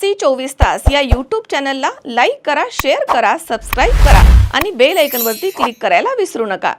C चोवीस तास या यूट्यूब चॅनलला लाईक करा शेअर करा सबस्क्राईब करा आणि बेल आयकनवरती क्लिक करायला विसरू नका.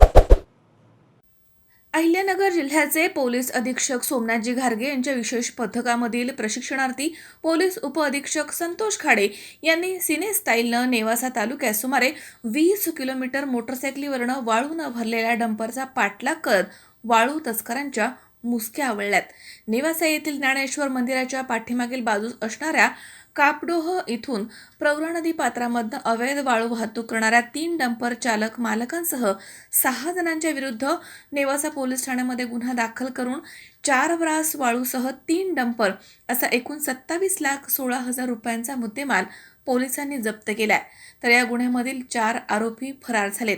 अहिल्यानगर जिल्ह्याचे पोलीस अधीक्षक सोमनाथजी घारगे यांच्या विशेष पथकामधील प्रशिक्षणार्थी पोलीस उपअधीक्षक संतोष खाडे यांनी सिने स्टाईलनं नेवासा तालुक्यात सुमारे वीस किलोमीटर मोटरसायकलीवरनं वाळू न भरलेल्या डंपरचा पाठलाग करत वाळू तस्करांच्या मुसक्या आवळल्यात नेवासा येथील ज्ञानेश्वर मंदिराच्या पाठीमागील बाजूस असणाऱ्या कापडोह इथून प्रवरा नदी पात्रामधनं अवैध वाळू वाहतूक करणाऱ्या तीन डंपर चालक मालकांसह सहा जणांच्या विरुद्ध नेवासा पोलीस ठाण्यामध्ये गुन्हा दाखल करून चार ब्रास वाळूसह तीन डंपर असा एकूण सत्तावीस लाख सोळा हजार रुपयांचा मुद्देमाल पोलिसांनी जप्त केलाय. तर या गुन्ह्यामधील चार आरोपी फरार झालेत.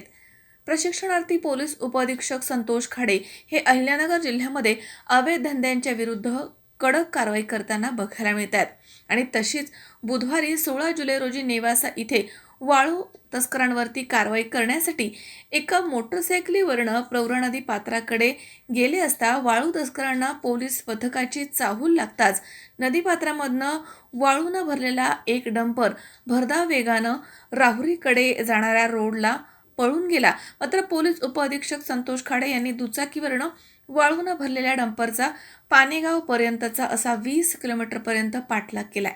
प्रशिक्षणार्थी पोलीस उपअधीक्षक संतोष खाडे हे अहिल्यानगर जिल्ह्यामध्ये अवैध धंद्यांच्या विरुद्ध कडक कारवाई करताना बघायला मिळतात. आणि तशीच बुधवारी सोळा जुलै रोजी नेवासा इथे वाळू तस्करांवरती कारवाई करण्यासाठी एका मोटरसायकलीवरनं प्रवरा नदी पात्राकडे गेले असता वाळू तस्करांना पोलीस पथकाची चाहूल लागताच नदीपात्रामधनं वाळूनं भरलेला एक डंपर भरधाव वेगानं राहुरीकडे जाणाऱ्या रोडला पळून गेला. मात्र पोलीस उपअधीक्षक संतोष खाडे यांनी दुचाकीवरनं वाळून भरलेल्या डंपरचा पानेगावपर्यंतचा असा वीस किलोमीटरपर्यंत पाठलाग केलाय.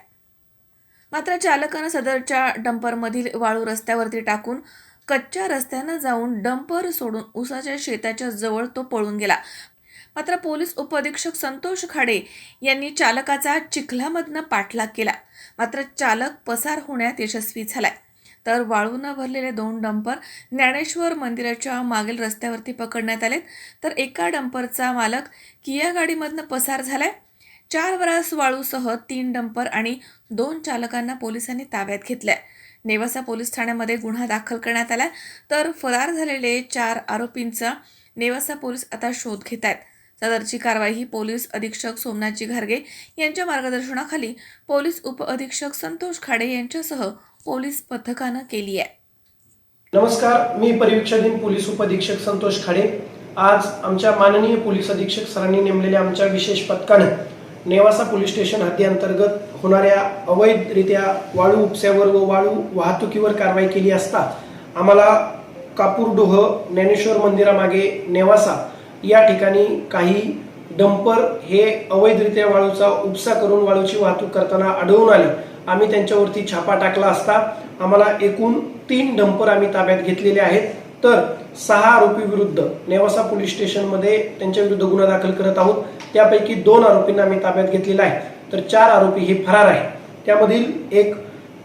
मात्र चालकानं सदरच्या डंपरमधील वाळू रस्त्यावरती टाकून कच्च्या रस्त्यानं जाऊन डंपर सोडून उसाच्या शेताच्या जवळ तो पळून गेला. मात्र पोलीस उपअधीक्षक संतोष खाडे यांनी चालकाचा चिखलामधनं पाठलाग केला. मात्र चालक पसार होण्यात यशस्वी झालाय. तर वाळूनं भरलेले दोन डंपर ज्ञानेश्वर मंदिराच्या मागील रस्त्यावरती पकडण्यात आलेत. तर एका डंपरचा मालक किया गाडीमधनं पसार झालाय. चार वरास वाळूसह तीन डंपर आणि दोन चालकांना पोलिसांनी ताब्यात घेतलंय. नेवासा पोलीस ठाण्यामध्ये गुन्हा दाखल करण्यात आला तर फरार झालेले चार आरोपींचा नेवासा पोलीस आता शोध घेत आहेत सदरची कारवाई ही पोलीस अधीक्षक सोमनाथजी घारगे यांच्या मार्गदर्शनाखाली पोलीस उपअधीक्षक संतोष खाडे यांच्यासह पोलीस पथकानं केली आहे. नमस्कार मी परिवीक्षाधीन पोलीस उपअधीक्षक संतोष खाडे. आज आमच्या माननीय पोलीस अधीक्षक सरांनी नेमलेल्या आमच्या विशेष पथकानं नेवासा पोलीस स्टेशन हद्दीअंतर्गत होणाऱ्या अवैधरित्या वाळू उपस्यावर व वाळू वाहतुकीवर कारवाई केली असता आम्हाला कापूरडोह ज्ञानेश्वर मंदिरामागे नेवासा या ठिकाणी काही डंपर हे अवैधरित्या वाळूचा उपसा करून वाळूची वाहतूक करताना आढळून आले. आम्ही त्यांच्यावरती छापा टाकला असता. आम्हाला एकूण तीन डंपर आम्ही ताब्यात घेतलेले आहेत. तर सहा आरोपी विरुद्ध नेवासा पोलीस स्टेशनमध्ये त्यांच्या विरुद्ध गुन्हा दाखल करत आहोत. त्यापैकी दोन आरोपींना आम्ही ताब्यात घेतलेला आहे. तर चार आरोपी हे फरार आहे त्यामधील एक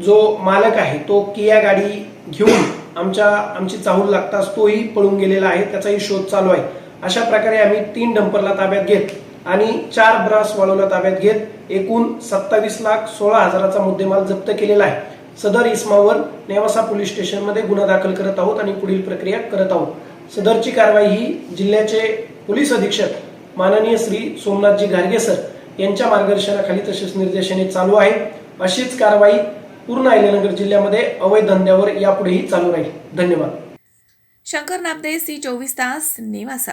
जो मालक आहे तो किया गाडी घेऊन आमच्या आमची चाहूल लागताच तोही पळून गेलेला आहे. त्याचाही शोध चालू आहे. अशा प्रकारे आम्ही तीन डंपरला ताब्यात घेत आणि चार ब्रास वाळूला ताब्यात घेत एकूण सत्तावीस लाख सोळा हजाराचा मुद्देमाल जप्त केलेला आहे. सदर इस्मावर नेवासा पोलीस स्टेशनमध्ये गुन्हा दाखल करत आहोत आणि पुढील प्रक्रिया करत आहोत. सदरची कारवाई ही जिल्ह्याचे पोलीस अधीक्षक माननीय श्री सोमनाथजी गारगे सर यांच्या मार्गदर्शनाखाली तसेच निर्देशाने चालू आहे. अशीच कारवाई पूर्ण अहिल्यानगर जिल्ह्यामध्ये अवैध धंद्यावर यापुढेही चालू राहील. धन्यवाद. शंकर नागदे सी चोवीस तास नेवासा.